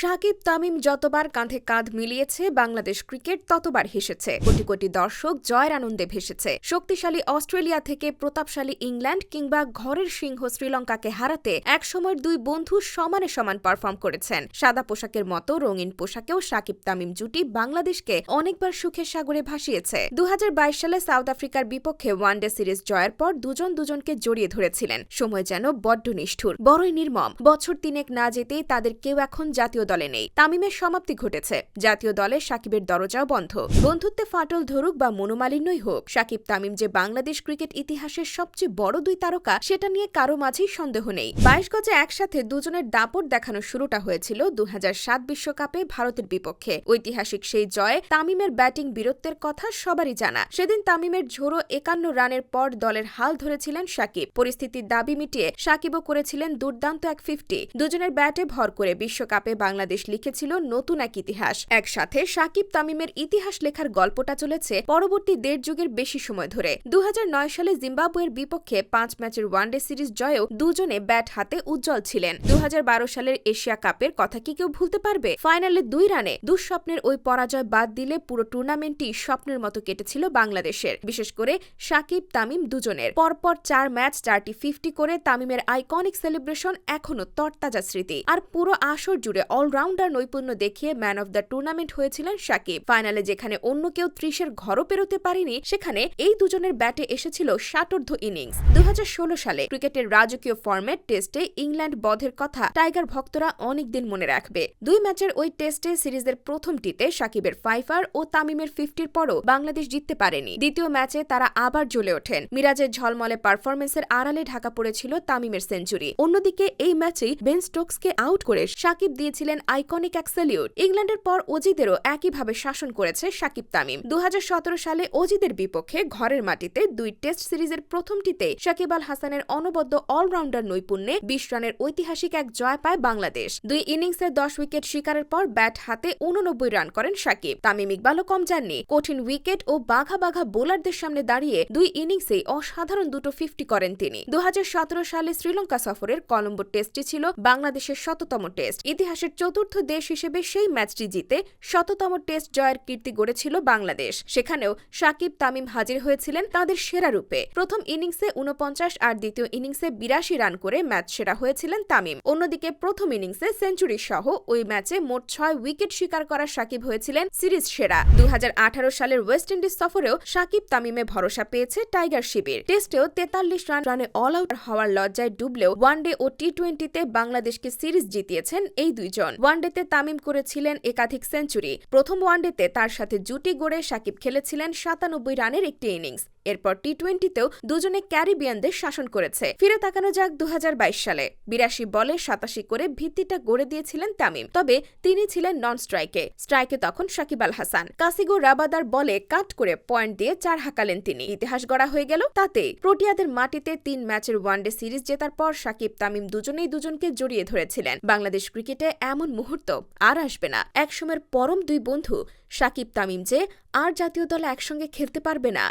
সাকিব, তামিম যতবার কাঁধে কাঁধ মিলিয়েছে, বাংলাদেশ ক্রিকেট ততবার হেসেছে। কোটি কোটি দর্শক জয়ের আনন্দে ভেসেছে। শক্তিশালী অস্ট্রেলিয়া থেকে প্রতাপশালী ইংল্যান্ড কিংবা ঘরের সিংহ শ্রীলঙ্কাকে হারাতে একসময়ের দুই বন্ধু সমানে সমান পারফর্ম করেছেন। সাদা পোশাকের মতো রঙিন পোশাকেও সাকিব, তামিম জুটি বাংলাদেশকে অনেকবার সুখের সাগরে ভাসিয়েছে। দু হাজার বাইশ সালে সাউথ আফ্রিকার বিপক্ষে ওয়ানডে সিরিজ জয়ের পর দুজন দুজনকে জড়িয়ে ধরেছিলেন। সময় যেন বড্ড নিষ্ঠুর, বড়ই নির্মম। বছর তিনেক না যেতেই তাদের কেউ এখন জাতীয় দলে নেই। তামিমের সমাপ্তি ঘটেছে। জাতীয় দলে সাকিবের দরজাও বন্ধ। বন্ধুত্বে ফাটল ধরুক বা মনোমালিন্যই হোক, সাকিব তামিম যে বাংলাদেশ ক্রিকেট ইতিহাসের সবচেয়ে বড় দুই তারকা, সেটা নিয়ে কারও মাঝেই সন্দেহ নেই। বাইশ গজে একসাথে দুজনের দাপট দেখানোর শুরুটা হয়েছিল দু বিশ্বকাপে ভারতের বিপক্ষে। ঐতিহাসিক সেই জয়ে তামিমের ব্যাটিং বীরত্বের কথা সবারই জানা। সেদিন তামিমের ঝোড়ো একান্ন রানের পর দলের হাল ধরেছিলেন সাকিব। পরিস্থিতির দাবি মিটিয়ে সাকিবও করেছিলেন দুর্দান্ত এক ফিফটি দুজনের ব্যাটে ভর করে বিশ্বকাপে বাংলাদেশ লিখেছিল নতুন এক ইতিহাস। একসাথে সাকিব তামিমের ইতিহাস লেখার গল্পটা চলেছে পরবর্তী দেড় যুগের বেশি সময় ধরে। দু সালে জিম্বাবুয়ের বিপক্ষে পাঁচ ম্যাচের ওয়ানডে সিরিজ জয়েও দুজনে ব্যাট হাতে উজ্জ্বল ছিলেন। দু সালের এশিয়া কাপের কথা কি কেউ ভুলতে পারবে? ফাইনালে দুই রানে দুঃস্বপ্নের ওই পরাজয় বাদ দিলে পুরো টুর্নামেন্টটি স্বপ্নের মতো কেটেছিল বাংলাদেশের। বিশেষ করে সাকিব তামিম দুজনের। পরপর চার ম্যাচ, চারটি ফিফটি করে তামিমের আইকনিক সেলিব্রেশন এখনও তরতাজা স্মৃতি। আর পুরো আসর জুড়ে অলরাউন্ডার নৈপুণ্য দেখিয়ে ম্যান অব দ্য টুর্নামেন্ট হয়েছিলেন সাকিব ফাইনালে যেখানে অন্য কেউ ত্রিশের ঘরও পেরোতে পারেনি, সেখানে এই দুজনের ব্যাটে এসেছিল ষাটোর্ধ ইনিংস। দুহাজার ষোলো সালে ক্রিকেটের রাজকীয় ফরম্যাট টেস্টে ইংল্যান্ড বধের কথা টাইগার ভক্তরা অনেকদিন মনে রাখবে। দুই ম্যাচের ওই টেস্টে সিরিজের প্রথমটিতে সাকিবের ফাইফার ও তামিমের ফিফটির পরও বাংলাদেশ জিততে পারেনি। দ্বিতীয় ম্যাচে তারা আবার জ্বলে ওঠেন। মিরাজের ঝলমলে পারফরমেন্সের আড়ালে ঢাকা পড়েছিল তামিমের সেঞ্চুরি। অন্যদিকে এই ম্যাচেই বেন স্টোকসকে আউট করে সাকিব দিয়েছিলেন আইকনিক এক স্যালিউট। ইংল্যান্ডের পর অজিদেরও একইভাবে শাসন করেছে সাকিব তামিম। দুহাজার সতেরো সালে অজিদের বিপক্ষে ঘরের মাটিতে দুই টেস্ট সিরিজের প্রথমটিতে সাকিব আল হাসানের অনবদ্য অলরাউন্ডার নৈপুণ্যে বিশ রানের ঐতিহাসিক এক জয় পায় বাংলাদেশ। দুই ইনিংসে দশ উইকেট শিকারের পর ব্যাট হাতে উননব্বই রান করেন সাকিব তামিম ইকবালও কম যাননি। কঠিন উইকেট ও বাঘা বাঘা বোলারদের সামনে দাঁড়িয়ে দুই ইনিংসেই অসাধারণ দুটো ফিফটি করেন তিনি। দু হাজার সতেরো সালে শ্রীলঙ্কা সফরের কলম্বো টেস্টটি ছিল বাংলাদেশের শততম টেস্ট। ইতিহাসের চতুর্থ দেশ হিসেবে সেই ম্যাচটি জিতে শততম টেস্ট জয়ের কীর্তি গড়েছিল বাংলাদেশ। সেখানেও সাকিব তামিম হাজির হয়েছিলেন তাদের সেরা রূপে। প্রথম ইনিংসে উনপঞ্চাশ আর দ্বিতীয় ইনিংসে বিরাশি রান করে ম্যাচ সেরা হয়েছিলেন তামিম। অন্যদিকে প্রথম ইনিংসে সেঞ্চুরি সহ ওই ম্যাচে মোট ছয় উইকেট শিকার করা সাকিব হয়েছিলেন সিরিজ সেরা। দুই হাজার আঠারো সালের ওয়েস্ট ইন্ডিজ সফরেও সাকিব তামিমে ভরসা পেয়েছে টাইগার শিবির। টেস্টেও তেতাল্লিশ রান রানে অল আউট হওয়ার লজ্জায় ডুবলেও ওয়ানডে ও টি টোয়েন্টিতে বাংলাদেশকে সিরিজ জিতিয়েছেন এই দুইজন। ওয়ানডেতে তামিম করেছিলেন একাধিক সেঞ্চুরি। প্রথম ওয়ানডেতে তার সাথে জুটি গড়ে সাকিব খেলেছিলেন সাতানব্বই রানের একটি ইনিংস। এরপর টি টোয়েন্টিতেও দুজনে ক্যারিবিয়ানদের শাসন করেছে। ফিরে তাকানো যাক দু হাজার বাইশ সালে। বিরাশি বলে সাতাশি করে ভিত্তিটা গড়ে দিয়েছিলেন তামিম। তবে তিনি ছিলেন নন স্ট্রাইকে স্ট্রাইকে তখন সাকিব আল হাসান। কাসিগো রাবাদার বলে কাট করে পয়েন্ট দিয়ে চার হাঁকালেন তিনি। ইতিহাস গড়া হয়ে গেল তাতে। প্রোটিয়াদের মাটিতে তিন ম্যাচের ওয়ানডে সিরিজ জেতার পর সাকিব, তামিম দুজনেই দুজনকে জড়িয়ে ধরেছিলেন। বাংলাদেশ ক্রিকেটে এমন মুহূর্ত আর আসবে না। একসময়ের পরম দুই বন্ধু সাকিব, তামিম যে আর জাতীয় দলে একসঙ্গে খেলতে পারবে না।